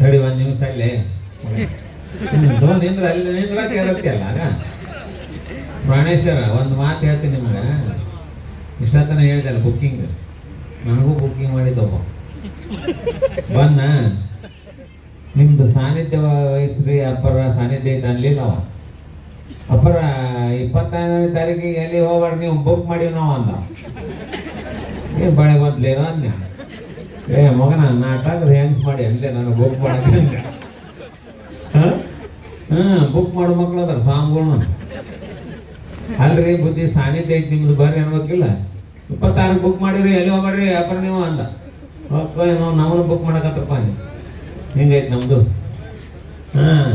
ನೋಡಿ ಒಂದು ನಿಮಿಷ ಅಲ್ಲಿ ನಿಂದ್ರ ಅಲ್ಲಿ ನಿಂದ್ರ ಕೇಳತ್ತೆ ಅಲ್ಲ ಆಗ? ಪ್ರಾಣೇಶ್ವರ, ಒಂದು ಮಾತು ಹೇಳ್ತೀನಿ ನಿಮ್ಗೆ. ಇಷ್ಟತನ ಹೇಳಿದಲ್ಲ ಬುಕ್ಕಿಂಗ್ ನನಗೂ ಬುಕ್ಕಿಂಗ್ ಮಾಡಿದ್ದೊಬ್ಬ ಬಂದ. ನಿಮ್ದು ಸಾನ್ನಿಧ್ಯ ವಹಿಸ್ರಿ ಅಪ್ಪರ ಸಾನ್ನಿಧ್ಯ ಐತೆ ಅನ್ಲಿಲ್ಲ ಅವ. ಅಪ್ಪರ ಇಪ್ಪತ್ತೈದನೇ ತಾರೀಕಿಗೆ ಎಲ್ಲಿ ಹೋಗ್ಬಾರ್ದು ನೀವು ಬುಕ್ ಮಾಡಿವಿ ನಾವು ಅಂದ. ಏ, ಬಳೆ ಬದ್ಲೇದ ಅಂದೆ ಏ, ಮಗನ, ನಾಟಕದ ಹೆಂಗ್ಸ್ ಮಾಡಿ ಅಲ್ಲೇ ನಾನು ಬುಕ್ ಮಾಡಕ್ಕೆ ಹಾಂ? ಬುಕ್ ಮಾಡೋ ಮಕ್ಳು ಅದಾರ, ಸ್ವಾಮಿಗಳ್ನ. ಅಲ್ರಿ, ಬುದ್ಧಿ ಸಾನ್ನಿಧ್ಯ ಐತಿ ನಿಮ್ದು, ಬರ್ರಿ ಅನ್ಬೇಕಿಲ್ಲ. ಇಪ್ಪತ್ತಾರು ಬುಕ್ ಮಾಡಿರಿ ಎಲ್ಲಿ ಹೋಗ್ಬೇಡ್ರಿ ಅಪ್ಪರ ನೀವು ಅಂದ. ಏನೋ ನಮ್ಮನ್ನು ಬುಕ್ ಮಾಡಕತ್ತಪ್ಪ ಅಂದೆ. ಹಿಂಗೈತೆ ನಮ್ದು? ಹಾಂ,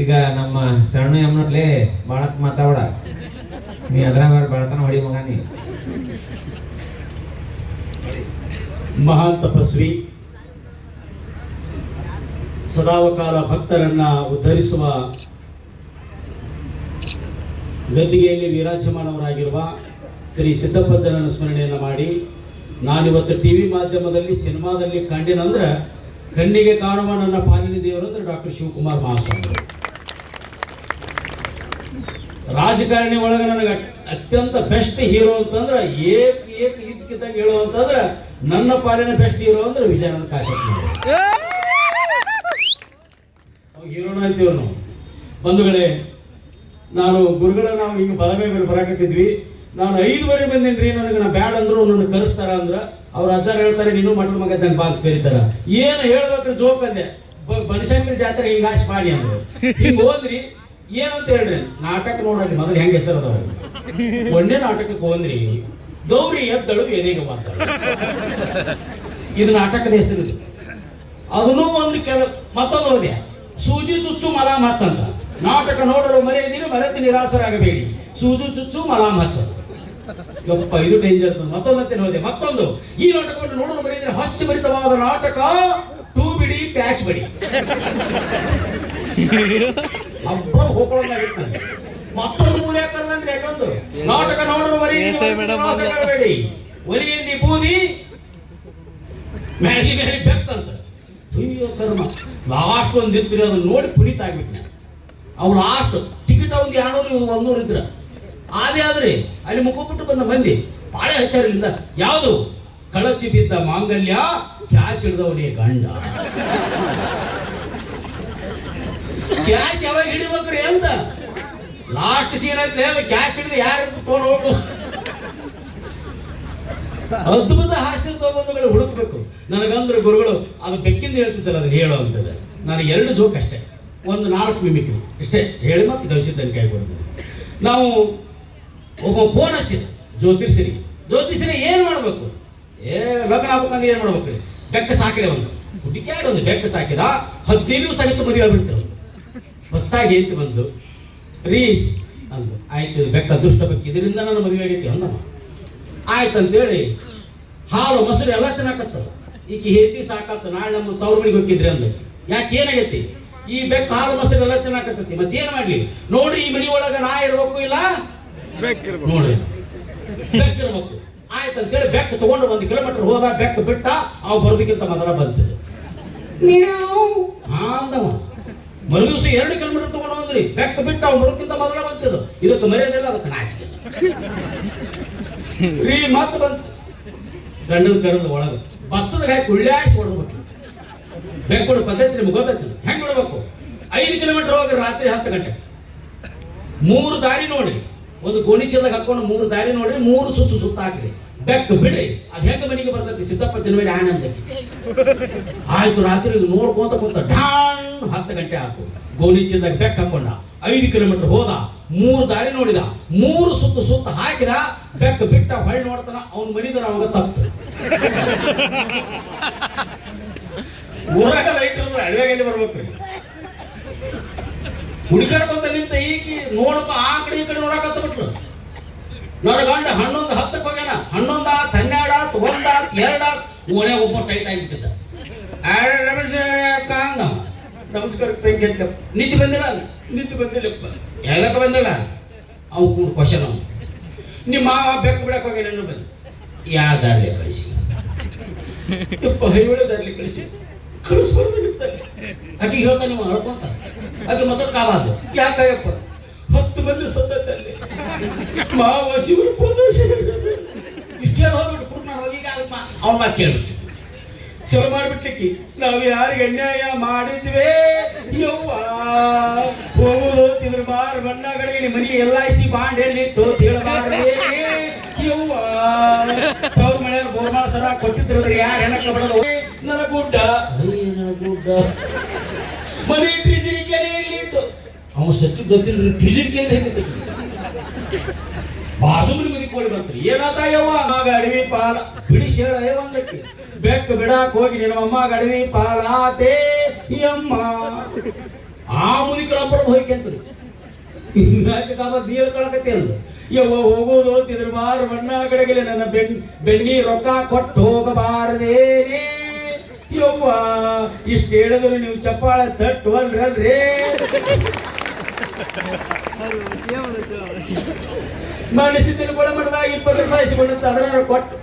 ಈಗ ನಮ್ಮ ಶರಣು ಎಮ್ಮನಲ್ಲಿ ಬಾಳತ್ ಮಾತಾಡ. ನೀ ಅದ್ರಾಗ ಬೇರೆ ಬೆಳತನ ಹೊಡಿ ಮಗ ನೀ. ಮಹಾನ್ ತಪಸ್ವಿ ಸದಾವಕಾಲ ಭಕ್ತರನ್ನ ಉದ್ಧರಿಸುವ ಗದ್ದಿಗೆಯಲ್ಲಿ ವಿರಾಜಮಾನವರಾಗಿರುವ ಶ್ರೀ ಸಿದ್ದಪ್ಪಜ್ಜನನ ಸ್ಮರಣೆಯನ್ನು ಮಾಡಿ, ನಾನಿವತ್ತು ಟಿ ವಿ ಮಾಧ್ಯಮದಲ್ಲಿ, ಸಿನಿಮಾದಲ್ಲಿ ಕಂಡಿನಂದ್ರೆ ಕಣ್ಣಿಗೆ ಕಾಣುವ ನನ್ನ ಪಾಲಿನ ದೇವರು ಅಂದ್ರೆ ಡಾಕ್ಟರ್ ಶಿವಕುಮಾರ್ ಮಹಾಸ್ವಾಮಿ ರಾಜಕಾರಣಿ ಒಳಗೆ ನನಗೆ ಅತ್ಯಂತ ಬೆಸ್ಟ್ ಹೀರೋ ಅಂತಂದ್ರೆ ಏಕ್ ಏಕ್ ಇದಕ್ಕಿದ್ದಂಗೆ ಹೇಳೋ ಅಂತಂದ್ರೆ ನನ್ನ ಪಾಲಿನ ಬೆಸ್ಟ್ ಹೀರೋ ಅಂದ್ರೆ ವಿಜಯಾನಂದ ಕಾಶ್ಯಪ್ ಹೀರೋನ ಅಂತೀವಿ ನಾವು ಬಂಧುಗಳೇ ನಾನು ಗುರುಗಳ ನಾವು ಹಿಂಗೆ ಬಲಮೇ ಮೇಲೆ ಬರಾಕತ್ತಿದ್ವಿ. ನಾನು ಐದುವರೆ ಬಂದೇನ್ರಿ ನನಗೆ ನಾ ಬ್ಯಾಡ್ ಅಂದ್ರು ನನ್ನ ಕರೆಸ್ತಾರ ಅಂದ್ರ ಅವ್ರ ಅಜ್ಜಾರ ಹೇಳ್ತಾರೆ ನೀನು ಮಠದ ಮಗ ನನ್ನ ಬಾಕ್ ಕರೀತಾರ. ಏನು ಹೇಳ್ಬೇಕು ಜೋಕ್ ಅಂದೆ ಬನಶಂಕರಿ ಜಾತ್ರೆ ಹಿಂಗ ಆಶ್ ಮಾಡಿ ಅಂದ್ರು. ಹಿಂಗ್ ಹೋದ್ರಿ ಏನಂತ ಹೇಳ್ರಿ ನಾಟಕ ನೋಡ್ರಿ ಮೊದಲು ಹೆಂಗ್ ಹೆಸರು ಅದಾವ? ಒಂದೇ ನಾಟಕಕ್ಕೆ ಹೋದ್ರಿ. ಗೌರಿ ಎದ್ದಳು ಎದೆಗೆ ಬಂದಳು ಇದು ನಾಟಕದ ಹೆಸರು ಅದನ್ನು ಒಂದು ಕೆಲ ಮತ್ತೊಂದು ಹೋದೆ. ಸೂಜಿ ಚುಚ್ಚು ಮಲಾಮ್ ಹಚ್ಚಂತ ನಾಟಕ ನೋಡಲು ಮರೆಯದಿರಿ ಮರೆತು ನಿರಾಸರಾಗಬೇಡಿ ಸೂಜು ಚುಚ್ಚು ಮಲಾಮ್ ಹಚ್ಚಂತ ಯಪ್ಪ ಇದು ಡೇಂಜರ್ ಮತ್ತೊಂದಂತೆ ಹೋದೆ. ಮತ್ತೊಂದು. ಈ ನಾಟಕವನ್ನು ನೋಡಲು ಮರೆಯದಿರಿ ಹಾಸ್ಯಭರಿತವಾದ ನಾಟಕ ಟೂ ಬಿಡಿ ಪ್ಯಾಚ್ ಬಡಿ. ಅಬ್ಬ ಹೋಗ್ಕೊಳ್ಳೋದಾಗಿತ್ತು ನನಗೆ. ಮತ್ತೊಂದು ಕರ್ದಂದ್ರೆ ಯಾಕೊಂದು? ನಾಟಕ ನೋಡಲು ಏಸೈ ಮೇಡಮ್ ಬಂದ್ರು. ಮರೆಯದಿರಿ ಒಲಿಯಲ್ಲಿ ಬೂದಿ ಮ್ಯಾಳಿಗೆ ಮೇಲೆ ಬೆಕ್ಕಂತ ಅಯ್ಯೋ ಕರ್ಮ. ಲಾಸ್ಟ್ ಒಂದು ಇತ್ತು ಅದನ್ನ ನೋಡಿ ಪುನೀತ್ ಆಗ್ಬಿಟ್ಟು ನಾನು ಅವ್ನು ಲಾಸ್ಟ್ ಟಿಕೆಟ್ ಒಂದು ಎರಡ್ನೂರು ಇವ್ನು ಒಂದೂರು ಇದ್ರ. ಅದೇ ಆದ್ರೆ ಅಲ್ಲಿ ಮುಖಪಟ್ಟು ಬಂದ ಮಂದಿ ಬಾಳೆ ಹಚ್ಚಾರಲಿಂದ ಯಾವುದು? ಕಳಚಿ ಬಿದ್ದ ಮಾಂಗಲ್ಯ ಕ್ಯಾಚ್ ಹಿಡಿದವನೇ ಗಂಡ. ಕ್ಯಾಚ್ ಯಾವಾಗ ಹಿಡಿಬೇಕ್ರಿ ಅಂತ. ಲಾಸ್ಟ್ ಸೀನ್ ಐತೆ ಅದು ಕ್ಯಾಚ್ ಹಿಡಿದು ಯಾರು ತೊಗೊಂಡು ಹೋಗು ಅದ್ಭುತ ಹಾಸ್ಯದ ಬಂಧುಗಳು ಹುಡುಕ್ಬೇಕು. ನನಗಂದ್ರೆ ಗುರುಗಳು, ಅದು ಬೆಕ್ಕಿಂದ ಹೇಳ್ತಿದ್ದಲ್ಲ, ಅದನ್ನ ಹೇಳೋ ಅಂತದೆ ನನಗೆ ಎರಡು ಜೋಕ್ ಅಷ್ಟೇ. ಒಂದು ನಾಲ್ಕು ಮಿಮಿಕ್ರಿ ಇಷ್ಟೇ. ಹೇಳಿ ಮತ್ತೆ ಗವಿಸಿದ್ದನ್ನು ಕೈ ಕೊಡ್ತೀನಿ ನಾವು ಒಬ್ಬ ಫೋನ್ ಹಚ್ಚಿದ ಜ್ಯೋತಿಷ್ಯರಿಗೆ ಜ್ಯೋತಿಷ್ಯರಿಗೆ ಏನು ಮಾಡಬೇಕು? ಏ, ಲಗ್ನ ಆಗ್ಬೇಕಂದ್ರೆ ಏನು ಮಾಡ್ಬೇಕ್ರಿ ಬೆಕ್ಕ ಸಾಕಿದೆ ಒಂದು. ಹುಡುಕ್ಯಾಡ ಒಂದು ಬೆಕ್ಕ ಸಾಕಿದ. ಹದಿನೈದು ಸಹಿತ ಮದುವೆ ಆಗ್ಬಿಡ್ತಾರೆ ಹೊಸ್ತಾಗಿ ಹೇಳ್ತಿ ಬಂದು. ರೀ ಅಂದ್ರು. ಆಯ್ತು ಇದು ಬೆಕ್ಕ ಅದೃಷ್ಟ ಬೆಕ್ಕ ಇದರಿಂದ ನನ್ನ ಮದುವೆ ಆಗೈತಿ ಅಂದ ಆಯ್ತು ಅಂತೇಳಿ ಹಾಲು ಮೊಸರು ಎಲ್ಲ ತಿನ್ನಾಕತ್ತ ಈಕಿ ಹೇತಿ ಸಾಕತ್ತ ನಾಳೆ ನಮ್ಮ ತವ್ರ ಮನೆಗೆ ಹೋಗಿದ್ರಿ ಅಂದ ಯಾಕೆ ಏನಾಗೈತಿ? ಈ ಬೆಕ್ಕ ಹಾಲು ಮೊಸರು ಎಲ್ಲ ತಿನ್ನಕತ್ತತಿ. ಮತ್ತೇನ್ ಮಾಡ್ಲಿ? ನೋಡ್ರಿ ಈ ಮನಿ ಒಳಗ ನಾ ಇರ್ಬೇಕು ಇಲ್ಲ? ನೋಡ್ರಿ. ಬೆಕ್ಕಿರ್ಬೇಕು. ಆಯ್ತು ಅಂತೇಳಿ ಬೆಕ್ಕ ತಗೊಂಡು ಒಂದು ಕಿಲೋಮೀಟರ್ ಹೋದ ಬೆಕ್ಕ ಬಿಟ್ಟ ಅವ್ ಬರೋದಕ್ಕಿಂತ ಮೊದಲ ಬಂತದೆ ಅಂದವ ಮರು ದಿವಸ ಎರಡು ಕಿಲೋಮೀಟರ್ ಬಂದ್ರಿ ಬೆಕ್ಕ ಬಿಟ್ಟು ಅವ್ ಮುರುಕಿಂತ ಮೊದಲ ಬಂತದು ಇದಕ್ಕೆ ಮರ್ಯಾದಿಲ್ಲ ಅದಕ್ಕೆ ನಾಚಿಕೆ ರೀ ಮತ್ತೆ ಬಂತು. ಗಂಡನ ಕರದ ಒಳಗ ಬಚ್ಚದ ಹಾಕಿ ಉಳ್ಳಾಡಿಸಿ ಹೊಡೆದ್ಬಿಟ್ಟು ಬೆಕ್ಕೊಡು ಪದ್ಧತಿ ನಿಮ್ಗೆ ಗೊತ್ತೈತಿ ಹೆಂಗ್ ಹೊಡ್ಬೇಕು ಐದು ಕಿಲೋಮೀಟರ್ ಹೋಗಿ ರಾತ್ರಿ ಹತ್ತು ಗಂಟೆ ಮೂರು ದಾರಿ ನೋಡಿ. ಒಂದು ಗೋಣಿ ಚೀಲದಾಗ ಹಾಕೊಂಡು ಮೂರು ದಾರಿ ನೋಡಿ, ಮೂರು ಸುತ್ತು ಸುತ್ತ ಹಾಕ್ರಿ. ಬೆಕ್ಕು ಬಿಡಿ. ಅದ್ ಹೆಂಗ ಮನೆಗೆ ಬರ್ತೈತಿ? ಸಿದ್ದಪ್ಪ ಜನ್ಮೇಲೆ ಆನಂದಕ್ಕೆ ಆಯ್ತು ರಾತ್ರಿ ನೋಡ್ಕೊಂತ ಕುಂತ ಢಾಂಗ್ ಹತ್ತು ಗಂಟೆ ಆಯ್ತು ಗೋಣಿ ಬೆಕ್ ಬೆಕ್ಕ ಹಾಕೊಂಡ. ಐದು ಕಿಲೋಮೀಟರ್ ಹೋದ. ಮೂರು ದಾರಿ ನೋಡಿದ. ಮೂರು ಸುತ್ತು ಸುತ್ತ ಹಾಕಿದ. ಬೆಕ್ಕ ಬಿಟ್ಟ ಹೊಳ್ಳಿ ನೋಡ್ತಾನ, ಅವ್ನ ಮನಿದ್ರ ಅವಾಗ ತಪ್ಪು. ಊರಾಗ ಲೈಟ್ ಅಂದ್ರೆ ಅಳಿವಾಗೆಲ್ಲಿ ಬರ್ಬೇಕು? ಹುಡುಕಾಡ್ಕೊಂತ ನಿಂತ ಈಕಿ ನೋಡಪ್ಪ, ಆ ಕಡೆ ಈ ಕಡೆ ನೋಡಕತ್ತ ಬಿಟ್ರು ನನ್ನ ಗಂಡ ಹನ್ನೊಂದು ಹತ್ತಕ್ಕೆ ಹೋಗ್ಯಾನ ಹನ್ನೊಂದು ಆತ್ ಹನ್ನೆರಡು ಆತ್ ಒಂದ್ ಆತ್ ಎರಡ್ ಆತ್ ಓನೇ ಒಬ್ಬ ಟೈಟ್ ಆಗಿಬಿಟ್ಟಿದ್ದ. ಕಾಂಗ ನಮಸ್ಕಾರ ಬೆಂಕಿ ಎತ್ತ ನಿಂತು ಬಂದಿಲ್ಲ? ನಿಂತು ಬಂದಿಲ್ಲಪ್ಪ ಎದಕ್ಕೆ ಬಂದಿಲ್ಲ? ಅವು ಕೂಡ ಕ್ವಶನ್ ಅವ. ನಿಮ್ಮ ಮಾವ ಬೆಕ್ಕು ಬಿಡಕ್ಕೆ ಹೋಗ್ಯಾನ ಬಂದು. ಯಾವ ದಾರಿಲೆ ಕಳಿಸಿ. ಯಪ್ಪ ಕಳಿಸಿ. ಕಳಿಸ್ಬಾರ್ದು ಬಿಡ್ತಾರೆ ಆಕೆ ಹೇಳ್ತಾ ನೀವು ಅಳ್ಕೊಂತ. ಆಕೆ ಮತ್ತೆ ಕಾವಾದು ಯಾಕಯ್ಯಪ್ಪ? ಹತ್ತು ಮಂದಿ ಸತ್ತಲ್ಲಿ ಮಾವ ಶಿವನ ಪ್ರದೋಷ ಇಷ್ಟೇನು ಹೋಗ್ಬಿಟ್ಟು ನಾನು ಈಗ ಅವ್ನ ಮಾತು ಕೇಳ್ಬಿಟ್ಟು ಚಲೋ ಮಾಡ್ಬಿಟ್ಲಿಕ್ಕಿ ನಾವು ಯಾರಿಗೆ ಅನ್ಯಾಯ ಮಾಡಿದ್ವಿ? ಯವ್ವ ಹೋಗುದು ತಿಂದ್ರ ಬಾರ್ ಬಣ್ಣಗಳಿಗೆ ನಿಮ್ಮ ಮನೆ ಎಲ್ಲ ಐ ಸಿ ಬಾಂಡ್ ಎಲ್ಲಿಟ್ಟು ತಿಳಬಾರ್ದೇ. ಯವ್ವ ಅವ್ರ ಮನೆಯವ್ರು ಬೋರ್ಮಾಳ ಸರ ಕೊಟ್ಟಿದ್ರದ್ರೆ ಯಾರು ಹೆಣಕ್ಕ ಬಿಡೋದು ನನ್ನ ಗುಡ್ಡ. ಗುಡ್ಡ. ಮನೆ ಟ್ರಿಜರಿ ಅವನು ಸಚ್ಚು ಗೊತ್ತಿಲ್ಲ ಟ್ರಿಜರಿ ಕೆರೆ ಹೇಳ್ತಿದ್ದ ಬಾಜು ಮನೆ ಮದಿ ಕೋಳಿ ಬಂತ್ರಿ ಏನಾತ ಯವ್ವ? ಮಗ ಅಡವಿ ಪಾಲ. ಬಿಡಿಸಿ ಹೇಳ ಒಂದಕ್ಕೆ ಬೆಕ್ಕು ಬಿಡಾಕ್ ಹೋಗಿ ನಿನ್ನ ಅಮ್ಮ ಅಡವಿ ಪಾಲಾತೇ ಯಮ್ಮ. ಆ ಮುದಿ ಕಳಪಡ ಹೋಯ್ಕೆಂತ್ರಿ ನೀರು ಕಳಕತ್ತೆ ಅಂದು ಯವ್ವ ಹೋಗೋದು ತಿದ್ರ ಮಾರು ಬಣ್ಣ ಕಡೆಗಲೆ ನನ್ನ ಬೆನ್, ಬೆನ್ನಿ ರೊಕ್ಕ ಕೊಟ್ಟು ಹೋಗಬಾರದೇನೆ ಯವ್ವ, ಇಷ್ಟು ಹೇಳಿದ್ರು ನೀವು ಚಪ್ಪಾಳೆ ತಟ್ಟುವಲ್ರಲ್ರೇ ಮಾಡಿಸಿದ್ದೀನಿ ಕೂಡ ಇಪ್ಪತ್ತು ರೂಪಾಯಿ ಇಸ್ಕೊಂಡಂತ ಅದನ್ನ ಕೊಟ್ಟು.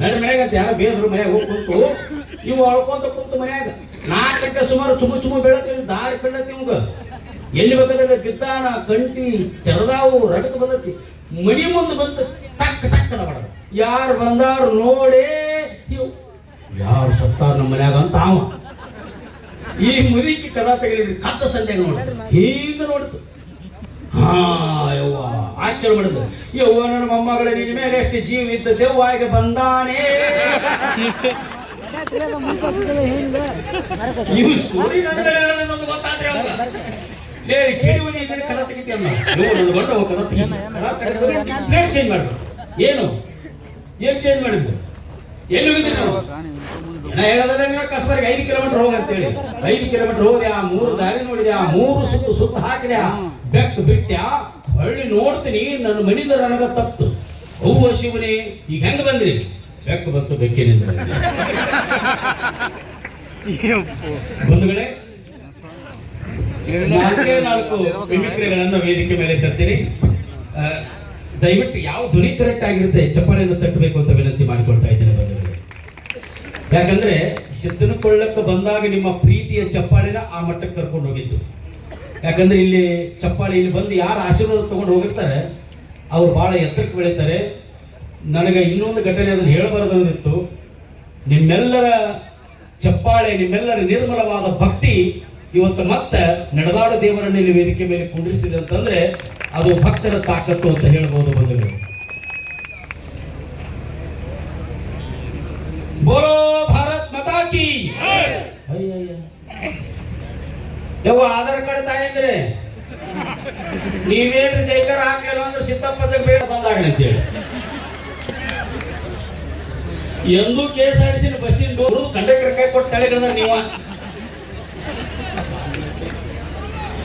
ನನ್ನ ಮನ್ಯಾಗ ಅಂತ ಯಾರೋ ಬೇದ್ರು ಮನ್ಯಾಗ ಹೋಗಿ ಕುಂತು ಇವು ಅಳ್ಕೊಂತ ಕುಂತು ಮನ್ಯಾಗ. ನಾಲ್ಕು ಗಂಟೆ ಸುಮಾರು ಚುಮು ಚುಮು ಬೆಳಕಿನ ದಾರಿ ಕಂಡತಿ ಇವಂಗ. ಎಲ್ಲಿ ಬೇಕಾದ್ರೆ ಬಿದ್ದಾನ ಕಂಟಿ ತೆರೆದಾವು, ರಗತ್ ಬಂದತಿ. ಮನಿ ಮುಂದೆ ಬಂತು ಟಕ್ ಟಕ್ ಅದ ಯಾರು ಬಂದಾರು ನೋಡೇ ಇವು. ಯಾರು ಸತ್ತಾರ ನಮ್ಮ ಮನ್ಯಾಗ ಅಂತ ಅವ. ಈ ಮುದುಕಿ ಕದ ತೆಗಲಿದ್ರೆ ಕತ್ತ ಸಂಜೆ ನೋಡ್ತು ಹೀಗೆ ನೋಡ್ತು. ಹಾ, ಯವ್ವ, ಆಶ್ಚರ್ಯ ಮಾಡಿದ್ರು ಯವ್ವ, ನನ್ನ ಮೊಮ್ಮಗಳ, ನಿನ್ನ ಮೇಲೆ ಎಷ್ಟು ಜೀವ ಇದ್ದ ದೆವ್ವಾಗಿ ಬಂದಾನೆ. ಇವು ಸ್ಟೋರಿ ಗೊತ್ತಾದ್ರೆ. ಲೇ, ಕಿಡಿ ಉದಿ ಇದ್ರೆ ಕದ ತೆಗಿತೀಯಮ್ಮ ಇವ್ನು ನನ್ನ ಗಂಡ ಕದ ಪ್ಲೇಟ್ ಚೇಂಜ್ ಮಾಡಿದ್ರು ಏನು? ಏನ್ ಚೇಂಜ್ ಮಾಡಿದ್ದು? ಎಲ್ಲಿ ಹೋಗಿದ್ದೆ ನಾವು? ಏನ ಹೇಳೋದ್ರೆ ನೀವು ಕಸ್ಬರ್ಗೆ ಐದು ಕಿಲೋಮೀಟರ್ ಹೋಗಿ ಐದು ಕಿಲೋಮೀಟರ್ ಹೋದೆ, ಆ ಮೂರು ದಾರಿ ನೋಡಿದೆ, ಆ ಮೂರು ಸುತ್ತು ಸುತ್ತ ಹಾಕಿದೆ ಬೆಕ್ಕು ಬಿಟ್ಟೆ ಹೊಳ್ಳಿ ನೋಡ್ತೀನಿ, ನನ್ನ ಮನಿದ ನನಗ ತಪ್ಪು. ಹೂವ ಶಿವನೇ, ಈಗ ಹೆಂಗ ಬಂದ್ರಿ? ಬೆಕ್ಕು ಬಂತು ಬೆಕ್ಕಿನಿಂದ. ಬಂಧುಗಳೇ ನಾಲ್ಕೇ ನಾಲ್ಕು ಮಿಮಿಕ್ರಿಗಳನ್ನ ವೇದಿಕೆ ಮೇಲೆ ತರ್ತೀನಿ. ದಯವಿಟ್ಟು ಯಾವ ಧ್ವನಿ ಕರೆಕ್ಟ್ ಆಗಿರುತ್ತೆ, ಚಪ್ಪಾಳೆಯನ್ನು ತಟ್ಟಬೇಕು ಅಂತ ವಿನಂತಿ ಮಾಡಿಕೊಳ್ತಾ ಇದ್ದೇನೆ ಬಂಧುಗಳೇ ಯಾಕಂದ್ರೆ ಸಿದ್ದನಕೊಳ್ಳಕ್ಕೆ ಬಂದಾಗ ನಿಮ್ಮ ಪ್ರೀತಿಯ ಚಪ್ಪಾಳಿನ ಆ ಮಟ್ಟಕ್ಕೆ ಕರ್ಕೊಂಡು ಹೋಗಿದ್ದು. ಯಾಕಂದ್ರೆ ಇಲ್ಲಿ ಚಪ್ಪಾಳಿ ಇಲ್ಲಿ ಬಂದು ಯಾರು ಆಶೀರ್ವಾದ ತಗೊಂಡು ಹೋಗಿರ್ತಾರೆ, ಅವ್ರು ಬಹಳ ಎತ್ತಕ್ಕೆ ಬೆಳೀತಾರೆ. ನನಗೆ ಇನ್ನೊಂದು ಘಟನೆ ಅದನ್ನು ಇತ್ತು ನಿಮ್ಮೆಲ್ಲರ ಚಪ್ಪಾಳೆ, ನಿಮ್ಮೆಲ್ಲರ ನಿರ್ಮಲವಾದ ಭಕ್ತಿ ಇವತ್ತು ಮತ್ತೆ ನಡೆದಾಡ ದೇವರನ್ನ ವೇದಿಕೆ ಮೇಲೆ ಕುಂಡಿರಿಸಿದೆ ಅಂತಂದ್ರೆ ಅದು ಭಕ್ತರ ತಾಕತ್ತು ಅಂತ ಹೇಳ್ಬೋದು ಬಂಧುಗಳು. ಬೋಲೋ ಭಾರತ್ ಮಾತಾ ಕಿ. ಯವ್ವ, ಆಧಾರ್ ಕಾರ್ಡ್ ತಾಯಂದ್ರೆ ನೀವೇನ್ರಿ ಜೈಕಾರ ಹಾಕ್ಲಿಲ್ಲ ಅಂದ್ರೆ ಸಿದ್ದಪ್ಪ ಜಗ್ ಬೇಡ ಬಂದಾಗಲಿ ಅಂತೇಳಿ. ಎಂದೂ K S R T C ಬಸ್ಸಿನ ಡೋರು ಕಂಡಕ್ಟರ್ ಕೈ ಕೊಟ್ಟು ತಲೆಗಿಳಿದ್ರೆ ನೀವ.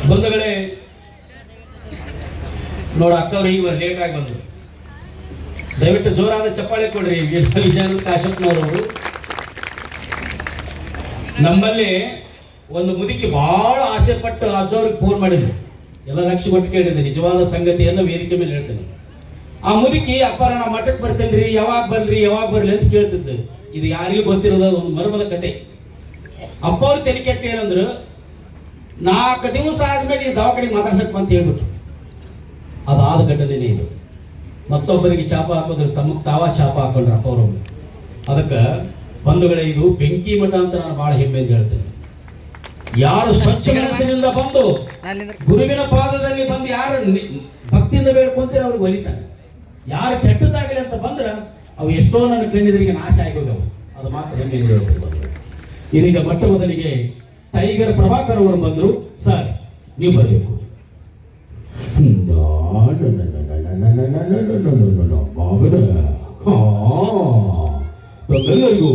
ಬಂಧುಗಳೇ, ನೋಡ, ಅಕ್ಕವ್ರು ಈಗ ಲೇಟ್ ಆಗಿ ಬಂದ್ರು. ದಯವಿಟ್ಟು ಜೋರಾದ ಚಪ್ಪಾಳೆ ಕೊಡ್ರಿ. ವಿಜಯನಂದ ಕಾಶಪ್ಪನವರು ನಮ್ಮಲ್ಲಿ ಒಂದು ಮುದುಕಿ ಬಹಳ ಆಸೆ ಪಟ್ಟು ಅಜ್ಜವ್ರಿಗೆ ಫೋನ್ ಮಾಡಿದ್ರು ಎಲ್ಲ ಲಕ್ಷ ಕೊಟ್ಟು ಕೇಳಿದೆ ನಿಜವಾದ ಸಂಗತಿಯನ್ನು ವೇದಿಕೆ ಮೇಲೆ ಹೇಳ್ತೇನೆ. ಆ ಮುದುಕಿ ಅಪ್ಪಾರ ನಾ ಮಠಕ್ಕೆ ಬರ್ತೇನ್ರಿ, ಯಾವಾಗ ಬರ್ರಿ ಯಾವಾಗ ಬರ್ಲಿ ಅಂತ ಕೇಳ್ತಿದ್ದೆ ಇದು ಯಾರಿಗೂ ಗೊತ್ತಿರೋದ ಒಂದು ಮರ್ಮದ ಕತೆ. ಅಪ್ಪ ಅವ್ರ ತಲೆ ಏನಂದ್ರು, ನಾಲ್ಕು ದಿವಸ ಆದ್ಮೇಲೆ ಈ ದವಾಖಾನೆಗೆ ಮಾತಾಡ್ಸಕ್ ಅಂತ ಹೇಳ್ಬಿಟ್ರು. ಅದಾದ ಘಟನೆನೇ ಇದು. ಮತ್ತೊಬ್ಬರಿಗೆ ಶಾಪ ಹಾಕೋದ್ರೆ ತಮಗೆ ತಾವ ಶಾಪ ಹಾಕೊಂಡ್ರಪ್ಪ ಅವರು. ಅದಕ್ಕೆ ಬಂಧುಗಳೇ ಇದು ಬೆಂಕಿ ಮಠ ಅಂತ ನಾನು ಬಹಳ ಹೆಮ್ಮೆ ಅಂತ ಹೇಳ್ತೇನೆ. ಯಾರು ಸ್ವಚ್ಛ ಮನಸ್ಸಿನಿಂದ ಬಂದು ಗುರುವಿನ ಪಾದದಲ್ಲಿ ಬಂದು ಯಾರು ಭಕ್ತಿಯಿಂದ ಬೇಡ್ಕೊಂತೀರ ಅವ್ರಿಗೆ ಒಲಿತಾನೆ ಯಾರು ಕೆಟ್ಟದಾಗಲಿ ಅಂತ ಬಂದ್ರೆ ಅವು ಎಷ್ಟೋ ನನ್ನ ಕಣ್ಣಿದ್ರಿಗೆ ನಾಶ ಆಗೋದವು. ಅದು ಮಾತ್ರ ಹೆಮ್ಮೆ ಹೇಳ್ತೀನಿ ಬಂಧುಗಳೇ. ಇದೀಗ ಮೊಟ್ಟ ಮೊದಲಿಗೆ ಟೈಗರ್ ಪ್ರಭಾಕರ್ ಅವರು ಬಂದರು ಸರ್ ನೀವು ಬರಬೇಕು. ತಮ್ಮೆಲ್ಲರಿಗೂ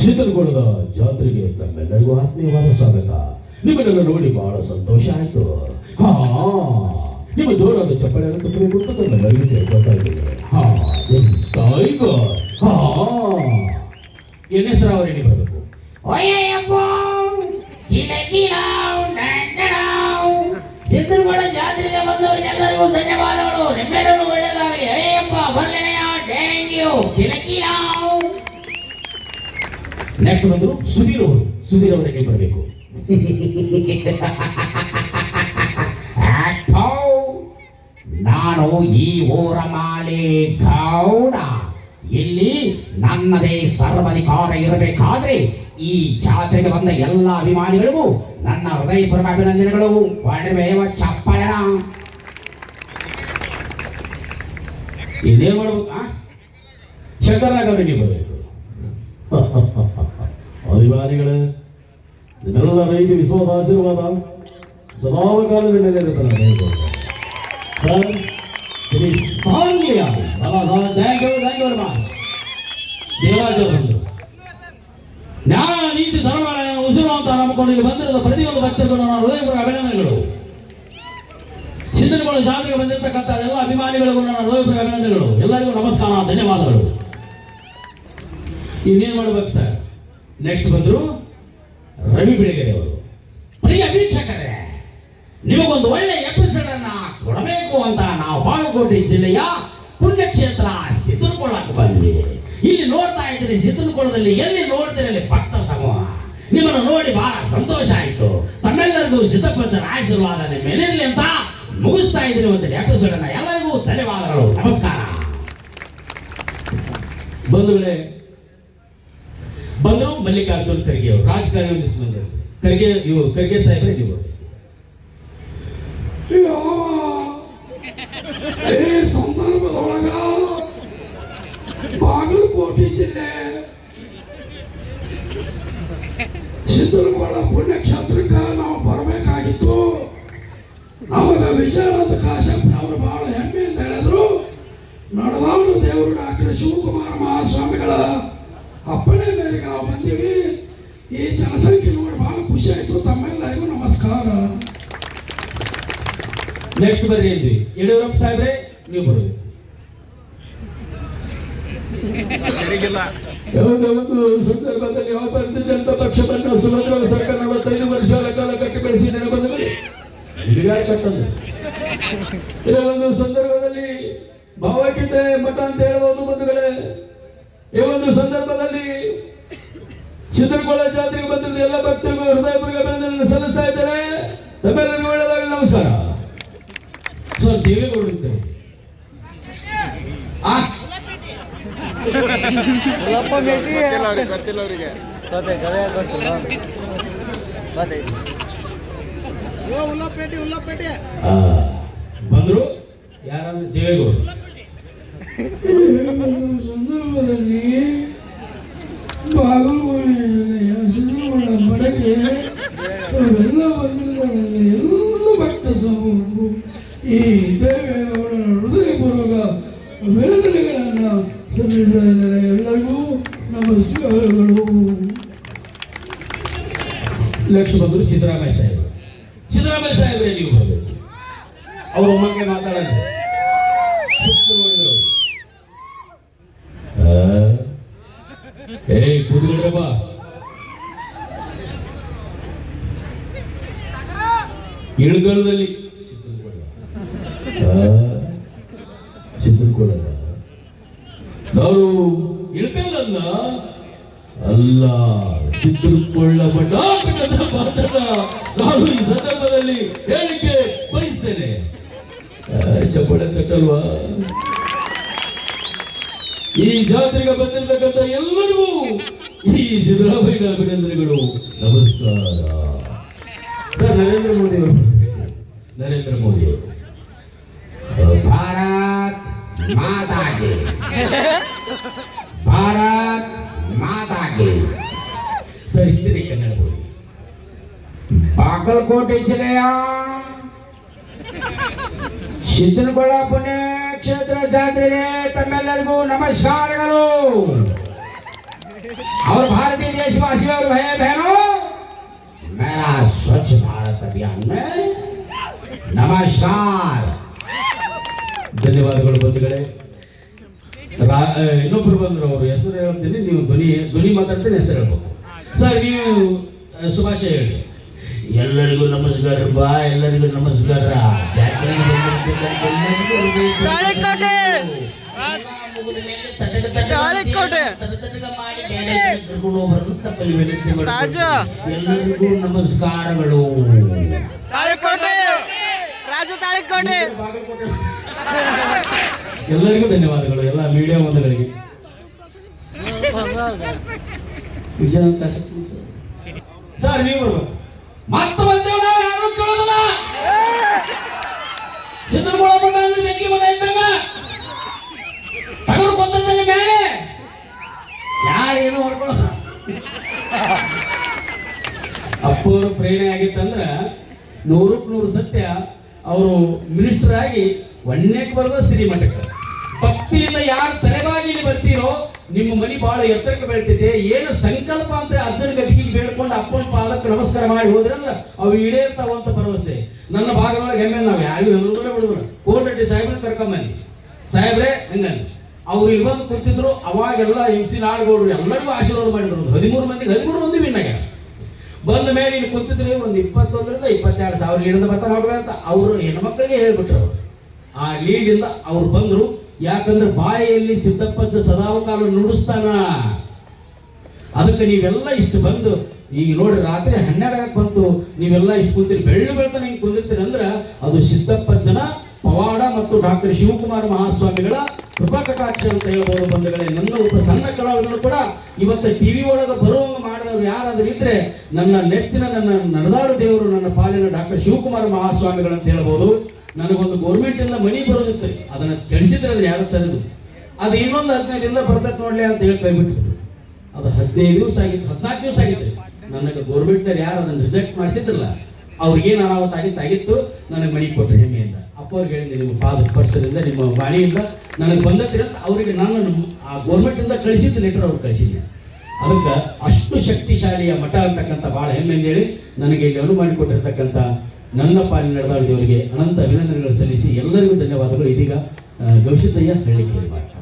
ಚಿತ್ರದುರ್ಗದ ಜಾತ್ರೆಗೆ ತಮ್ಮೆಲ್ಲರಿಗೂ ಆತ್ಮೀಯವಾದ ಸ್ವಾಗತ. ನಿಮ್ಮನ್ನೆಲ್ಲ ನೋಡಿ ಬಹಳ ಸಂತೋಷ ಆಯ್ತು. ಹಾ, ನಿಮ್ಮ ಜೋರಾದ ಚಪ್ಪಳೆ ತಪ್ಪಬೇಕು ಅಂತ ತಮ್ಮೆಲ್ಲರಿಗೂ ಕೇಳ್ಕೊತಾ ಇದ್ದೇನೆ. ಹಾ ಟೈಗರ್ ಹಾ, ಎನ್ ಹೆಸರು ಅವ್ರು ಹೇಳಿ ಬರಬೇಕು. ಬಂದವರಿಗೆಲ್ಲರಿಗೂ ಧನ್ಯವಾದಗಳು. ನಿಮ್ಮೆಲ್ಲರೂ ಒಳ್ಳೆಯದಾಗಲಿ. ಅಯ್ಯಪ್ಪ ಬರ್ಲೆನೆಯ ಥ್ಯಾಂಕ್ ಯು ತಿಲಕಿರಾವ್ ನೆಕ್ಸ್ಟ್ ಬಂದರು ಸುಧೀರ್ ಅವರು. ಸುಧೀರ್ ಅವರಿಗೆ ಬರಬೇಕು. ನಾನು ಈ ಊರ ಮಾಲೆ ಗೌಡ. ಇಲ್ಲಿ ನನ್ನದೇ ಸರ್ವಾಧಿಕಾರ ಇರಬೇಕಾದ್ರೆ ಈ ಜಾತ್ರೆಗೆ ಬಂದ ಎಲ್ಲ ಅಭಿಮಾನಿಗಳಿಗೂ ನನ್ನ ಹೃದಯಪೂರ್ವಕ ಅಭಿನಂದನೆಗಳು. ಒಡವೆಯ ಚಪ್ಪಾಳೆನ. ಇನ್ನೇನ್ ಮಾಡ್ಬೇಕು, ಆ? ಶಂಕರನಾಗ್ ಅವರಿಗೆ ಬರಬೇಕು. ಅಭಿಮಾನಿಗಳ, ನಿನ್ನೆಲ್ಲ ರೈತ ವಿಶ್ವದ ಆಶೀರ್ವಾದ ಸದಾಕಾಲ ನಿನ್ನೆಲ್ಲಿರುತ್ತದೆ ಸರ್ ಬಂದರು ನ್ಯಾಯ ನೀತಿ ಧರ್ಮ ಉಸಿರು ಅಂತ ನಂಬಿಕೊಂಡು ಇಲ್ಲಿ ಬಂದಿರುವ ಪ್ರತಿಯೊಂದು ಭಕ್ತರಿಗೂ ನಾನು ಹೃದಯಪೂರ್ವಕ ಅಭಿನಂದನೆಗಳು. ಚಿಂತನೆಗಳು ಜಾತಿಗೆ ಬಂದಿರತಕ್ಕಂಥ ಎಲ್ಲ ಅಭಿಮಾನಿಗಳಿಗೂ ನನ್ನ ಹೃದಯಪೂರ್ವ ಅಭಿನಂದನೆಗಳು. ಎಲ್ಲರಿಗೂ ನಮಸ್ಕಾರ, ಧನ್ಯವಾದಗಳು. ಇನ್ನೇನು ಮಾಡ್ಬೇಕು ಸರ್? ನೆಕ್ಸ್ಟ್ ಬಂದರು ರವಿ ಬೆಳಗೆರೆ ಅವರು ಪ್ರಿಯ ವೀಕ್ಷಕರೇ, ನಿಮಗೊಂದು ಒಳ್ಳೆ ಎಪಿಸೋಡ್ ಅನ್ನ ಕೊಡಬೇಕು ಅಂತ ನಾವು ಬಾಗಲಕೋಟೆ ಜಿಲ್ಲೆಯ ಪುಣ್ಯಕ್ಷೇತ್ರ ಸಿದ್ದನಕೊಳ್ಳಕ್ಕೆ ಬಂದ್ವಿ. ಇಲ್ಲಿ ನೋಡ್ತಾ ಇದ್ದೀರಿ ಸಿದ್ದನಕೊಳ್ಳದಲ್ಲಿ ಎಲ್ಲಿ ನೋಡ್ತೀರಿ ಅಲ್ಲಿ ಭಕ್ತ ಸಮೂಹ ನಿಮ್ಮನ್ನು ನೋಡಿ ಬಹಳ ಸಂತೋಷ ಆಯಿತು. ತಮ್ಮೆಲ್ಲರಿಗೂ ಸಿದ್ದಪ್ಪಚರ ಆಶೀರ್ವಾದ ಮೇಲಿರಲಿ ಅಂತ ಮುಗಿಸ್ತಾ ಇದ್ದೀನಿ ಅಂತ ಡಾಕ್ಟರ್ ಸರ್ ಎಲ್ಲರಿಗೂ ಧನ್ಯವಾದಗಳು. ನಮಸ್ಕಾರ. ಬಂಧುಗಳೇ ಬಂದರು ಮಲ್ಲಿಕಾರ್ಜುನ್ ಖರ್ಗೆ ಅವರು, ರಾಜಕಾರಣಿ ಬಂದರು ಖರ್ಗೆ, ಇವರು, ಖರ್ಗೆ ಸಾಹೇಬ್ರೆ ಇವರು ಸಂದರ್ಭದೊಳಗ ಬಾಗಲಕೋಟೆ ಜಿಲ್ಲೆ ಸಿದ್ದರಗೋಳ ಪುಣ್ಯಕ್ಷೇತ್ರಕ್ಕೆ ನಾವು ಬರಬೇಕಾಗಿತ್ತು? ಅವಾಗ ವಿಜಯನಾಥ ಕಾಶ್ಯಪ್ ಅವರು ಬಹಳ ಹೆಮ್ಮೆಯಿಂದ ಹೇಳಿದ್ರು. ನಡೆದಾಡು ದೇವರು ಡಾಕ್ಟರ್ ಶಿವಕುಮಾರ ಮಹಾಸ್ವಾಮಿಗಳ ಅಪ್ಪಣೆ ಮೇರೆಗೆ ನಾವು ಬಂದೀವಿ. ಈ ಜನಸಂಖ್ಯೆ ನೋಡಿ ಬಹಳ ಖುಷಿ ಆಯಿತು. ತಮ್ಮೆಲ್ಲರಿಗೂ ನಮಸ್ಕಾರ. ನೆಕ್ಸ್ಟ್ ಬರ್ರಿ ಅಂದ್ವಿ ಯಡಿಯೂರಪ್ಪ ಸಾಹೇಬ್ರೆ ನೀವು ಬರಬೇಕು ಯಾವುದೇ ಒಂದು ಸಂದರ್ಭದಲ್ಲಿ ಯಾವ ಭಾರತೀಯ ಜನತಾ ಪಕ್ಷವನ್ನು ಸುಭದ್ರ ಸರ್ಕಾರ ನಲವತ್ತೈದು ವರ್ಷಗಳ ಕಾಲ ಕಟ್ಟಿ ಬೆಳೆಸಿ ನೆನಪಂದರೆ? ಹಿರಿಗಾರ ಕಟ್ಟಂದು ಇದೇ ಒಂದು ಸಂದರ್ಭದಲ್ಲಿ ಭಾವಗೀತೆ ಮಠ ಅಂತ ಹೇಳಬಹುದು ಬಂಧುಗಳೇ, ಈ ಒಂದು ಸಂದರ್ಭದಲ್ಲಿ ಚಿತ್ರಕೋಳ ಜಾತ್ರೆಗೆ ಬಂದಿದ್ದ ಎಲ್ಲ ಭಕ್ತರಿಗೂ ಹೃದಯಪೂರ್ವಕ ಅಭಿನಂದನೆ ಸಲ್ಲಿಸ್ತಾ ಇದ್ದಾರೆ. ತಮ್ಮೆಲ್ಲರಿಗೂ ಒಳ್ಳೆಯದಾಗಲಿ, ನಮಸ್ಕಾರ. ಸೊ ಆ, ಗೊತ್ತಿಲ್ಲ ಅವ್ರಿಗೆ ಗೊತ್ತಿಲ್ಲ ಅವರಿಗೆ ಗೊತ್ತೈತೆ ಅದೇ ಗೊತ್ತಿಲ್ಲ ಗೊತ್ತೈತೆ ಆ, ಬಂದ್ರು? ಯಾರಂದ್ರೆ ದೇವೇಗೌಡರು? ಸಂದರ್ಭದಲ್ಲಿ ಏಯ್ ಬಾ ಇಳಗಲದಲ್ಲಿ ಸಿದ್ದನಕೊಳ್ಳ ನಾವು ಇಳಕಲ್ಲ ಅಲ್ಲ ಸಿದ್ದನಕೊಳ್ಳ ಪಟಾಕದ ಮಾತನ್ನ ನಾನು ಈ ಸಂದರ್ಭದಲ್ಲಿ ಹೇಳಿಕೆ ಬಯಸ್ತೇನೆ. ಚಪ್ಪಳೆ ತಟ್ಟಲ್ವಾ? ಈ ಜಾತ್ರೆಗೆ ಬಂದಿರತಕ್ಕಂಥ ಎಲ್ಲರಿಗೂ ಈ ಸಿದ್ದರಾಮಯ್ಯ ಅಭಿನಂದನೆಗಳು. ನಮಸ್ಕಾರ. ಸರ್ ನರೇಂದ್ರ ಮೋದಿ ಅವರು ನರೇಂದ್ರ ಮೋದಿ ಅವರು. ಭಾರತ್ ಮಾತಾಗೆ. ಭಾರತ್ ಮಾತಾಗೆ. ಸರ್ ಹಿಂದಿನ ಕನ್ನಡ ಬಾಗಲಕೋಟೆ ಜಿಲ್ಲೆಯ ಸಿದ್ದನಗೊಳ ಪುಣ್ಯಕ್ಷೇತ್ರ ಜಾತ್ರೆಗೆ ತಮ್ಮೆಲ್ಲರಿಗೂ ನಮಸ್ಕಾರಗಳು और भारतीय देशवासी और भाई बहनों मेरा स्वच्छ भारत अभियान में नमस्कार ಧನ್ಯವಾದಗಳು ಬಂಧುಗಳೇ ರಾ- ಆ, ಇನ್ನೊಬ್ರು ಬಂದ್ರು ಅವರು ಹೆಸರು ಹೇಳ್ತೀನಿ ನೀವು ಧ್ವನಿ ಧ್ವನಿ ಮಾತಾಡ್ತೀನಿ ಹೆಸರು ಹೇಳ್ಬೇಕು ಸರ್ ನೀವು ಆ, ಶುಭಾಶಯ ಹೇಳಿ ಎಲ್ಲರಿಗೂ ನಮಸ್ಕಾರ ಬಾ ಎಲ್ಲರಿಗೂ ನಮಸ್ಕಾರ ರಾಜು. ಎಲ್ಲರಿಗೂ ನಮಸ್ಕಾರಗಳು. ತಾಳಿಕೋಟೆ ರಾಜು ತಾಳಿಕೋಟೆ ಎಲ್ಲರಿಗೂ ಧನ್ಯವಾದಗಳು. ಎಲ್ಲ ಮೀಡಿಯಾ ಬಂಧುಗಳಿಗೆ. ವಿಜಯಾವಕಾಶ ಸರ್ ನೀವು ಮತ್ತೆ ಬಂದೇವ್ ನಾವು ಯಾರು ಕೇಳೋದಿಲ್ಲ ಚಿತ್ರಗೊಳ ಬಣ್ಣ ಅಂದ್ರೆ ಬೆಂಕಿ ಮಗ ಇದ್ದಂಗ ಟಗರು ಬಂದದ್ದಲ್ಲಿ ಮೇಲೆ ಯಾರೇನು ಹೊಡ್ಕೊಳ್ಳೋದು ಅಪ್ಪವರು ಪ್ರೇರಣೆ ಆಗಿತ್ತಂದ್ರ ನೂರಕ್ಕೆ ನೂರು ಸತ್ಯ ಅವರು ಮಿನಿಸ್ಟರ್ ಆಗಿ ಒಣ್ಣೆಕ್ ಬರದ ಶ್ರೀಮಠಕ್ಕೆ ಭಕ್ತಿಯಿಂದ ಯಾರು ತಲೆಬಾಗಿ ಬರ್ತೀರೋ, ನಿಮ್ಮ ಮನಿ ಬಹಳ ಎತ್ತರಕ್ಕೆ ಬೆಳ್ತಿದೆ ಏನು ಸಂಕಲ್ಪ ಅಂತ ಅಜ್ಜನ ಗದಿಗೆ ಬೇಡ್ಕೊಂಡು ಅಪ್ಪನ ಪಾದಕ್ಕೆ ನಮಸ್ಕಾರ ಮಾಡಿ ಹೋದ್ರೆ ಅಂದ್ರೆ ಅವು ಈಡೇರ್ತಾವ ಅಂತ ಭರವಸೆ. ನನ್ನ ಭಾಗದೊಳಗೆ ಹೆಮ್ಮೆ ನಾವು ಯಾರು ಎಲ್ಲರೂ ಬಿಡುದ್ರು ಕೋಟರೆಡ್ಡಿ ಸಾಹೇಬ್ರ ಕರ್ಕೊಂಬಂದಿ ಸಾಹೇಬ್ರೆ, ಹಂಗಂದು? ಅವ್ರು ಇಲ್ಲಿ ಬಂದು ಕೂತಿದ್ರು ಅವಾಗೆಲ್ಲ ಹಿಂಸಿನ ನಾಡುಗೌಡರು, ಎಲ್ಲರಿಗೂ ಆಶೀರ್ವಾದ ಮಾಡಿದ್ರು. ಹದಿಮೂರು ಮಂದಿಗೆ ಹದಿಮೂರು ಮಂದಿ ವಿನ್ನಾಗ್ಯಾರ ಬಂದ ಮೇಲೆ ಇಲ್ಲಿ ಕುಂತಿದ್ರಿ, ಒಂದು ಇಪ್ಪತ್ತೊಂದರಿಂದ ಇಪ್ಪತ್ತೆರಡು ಸಾವಿರ ಲೀಡಿಂದ ಬರ್ತಾ ನೋಡ್ಬೇಕು ಅಂತ. ಅವರು ಹೆಣ್ಮಕ್ಳಿಗೆ ಹೇಳ್ಬಿಟ್ರು. ಆ ಲೀಡಿಂದ ಅವ್ರು ಬಂದರು. ಯಾಕಂದ್ರೆ ಬಾಯಿಯಲ್ಲಿ ಸದಾ ಸದಾವಕಾಲ ನುಡಿಸ್ತಾನ. ಅದಕ್ಕೆ ನೀವೆಲ್ಲ ಇಷ್ಟು ಬಂದು, ಈಗ ನೋಡಿ ರಾತ್ರಿ ಹನ್ನೆರಡಕ್ಕೆ ಬಂತು. ನೀವೆಲ್ಲ ಇಷ್ಟು ಕೂತಿರಿ, ಬೆಳ್ಳು ಬೆಳ್ತಾನೆ ಹಿಂಗೆ ಕುಂದಿರ್ತೀರಿ ಅಂದ್ರೆ ಅದು ಸಿದ್ದಪ್ಪಜ್ಜನ ಪವಾಡ ಮತ್ತು ಡಾಕ್ಟರ್ ಶಿವಕುಮಾರ್ ಮಹಾಸ್ವಾಮಿಗಳ ಕೃಪಾ ಕಟಾಕ್ಷ ಅಂತ ಹೇಳ್ಬೋದು ಬಂಧುಗಳೇ. ನನ್ನ ಒಬ್ಬ ಸಣ್ಣ ಕಲಾವಿದರು ಕೂಡ ಇವತ್ತು ಟಿವಿ ಒಳಗೆ ಬರುವಂಗ ಮಾಡಿದವರು ಯಾರಾದ್ರೂ ಇದ್ರೆ ನನ್ನ ನೆಚ್ಚಿನ ನನ್ನ ನಡೆದಾಡು ದೇವರು, ನನ್ನ ಪಾಲಿನ ಡಾಕ್ಟರ್ ಶಿವಕುಮಾರ ಮಹಾಸ್ವಾಮಿಗಳು ಅಂತ ಹೇಳ್ಬೋದು. ನನಗೊಂದು ಗೌರ್ಮೆಂಟ್ ಇಂದ ಮನಿ ಬರೋದಿತ್ತು. ಅದನ್ನ ಕೆಡಿಸಿದ್ರೆ ಅದು ಯಾರು ತರದು ಅದು ಇನ್ನೊಂದು ಹದಿನೈದು ದಿನ ಬರ್ತೈತೆ ನೋಡ್ಲಿ ಅಂತ ಹೇಳಿ ಅದು ಹದಿನೈದು ದಿವಸ ಆಗಿತ್ತು, ಹದಿನಾಲ್ಕು ದಿವಸ ಆಗಿತ್ತು. ನನಗೆ ಗೌರ್ಮೆಂಟ್ ಯಾರು ಅದನ್ನು ರಿಜೆಕ್ಟ್ ಮಾಡಿಸಿದ್ರಲ್ಲ ಅವ್ರಿಗೇನು ಅನಾಹುತ ಆಗಿತ್ತು ಆಗಿತ್ತು ನನಗೆ ಮನೆ ಹೆಮ್ಮೆ ಹೆಮ್ಮೆಯಿಂದ ಅಪ್ಪ ಅವ್ರಿಗೆ ಹೇಳಿದೆ ನಿಮ್ಮ ಪಾದ ಸ್ಪರ್ಶದಿಂದ, ನಿಮ್ಮ ವಾಣಿಯಿಂದ ನನಗೆ ಬಂದತ್ತಿರ ಅಂತ ಅವರಿಗೆ ನಾನು ಆ ಗೌರ್ಮೆಂಟಿಂದ ಕಳಿಸಿದ್ದು ಲೆಟರ್ ಅವ್ರು ಕಳಿಸಿದ್ದೆ. ಅದಕ್ಕೆ ಅಷ್ಟು ಶಕ್ತಿಶಾಲಿಯ ಮಠ ಅಂತಕ್ಕಂಥ ಭಾಳ ಹೆಮ್ಮೆ ಹೇಳಿ ನನಗೆ ಇಲ್ಲಿ ಅನುವು ಮಾಡಿಕೊಟ್ಟಿರ್ತಕ್ಕಂಥ ನನ್ನ ಪಾಲಿ ನಡೆದಾಡಿದವರಿಗೆ ಅನಂತ ಅಭಿನಂದನೆಗಳು ಸಲ್ಲಿಸಿ ಎಲ್ಲರಿಗೂ ಧನ್ಯವಾದಗಳು. ಇದೀಗ ಗವಿಸಿದ್ದಯ್ಯ ಹೇಳಿಕೆ ಮಾಡಿ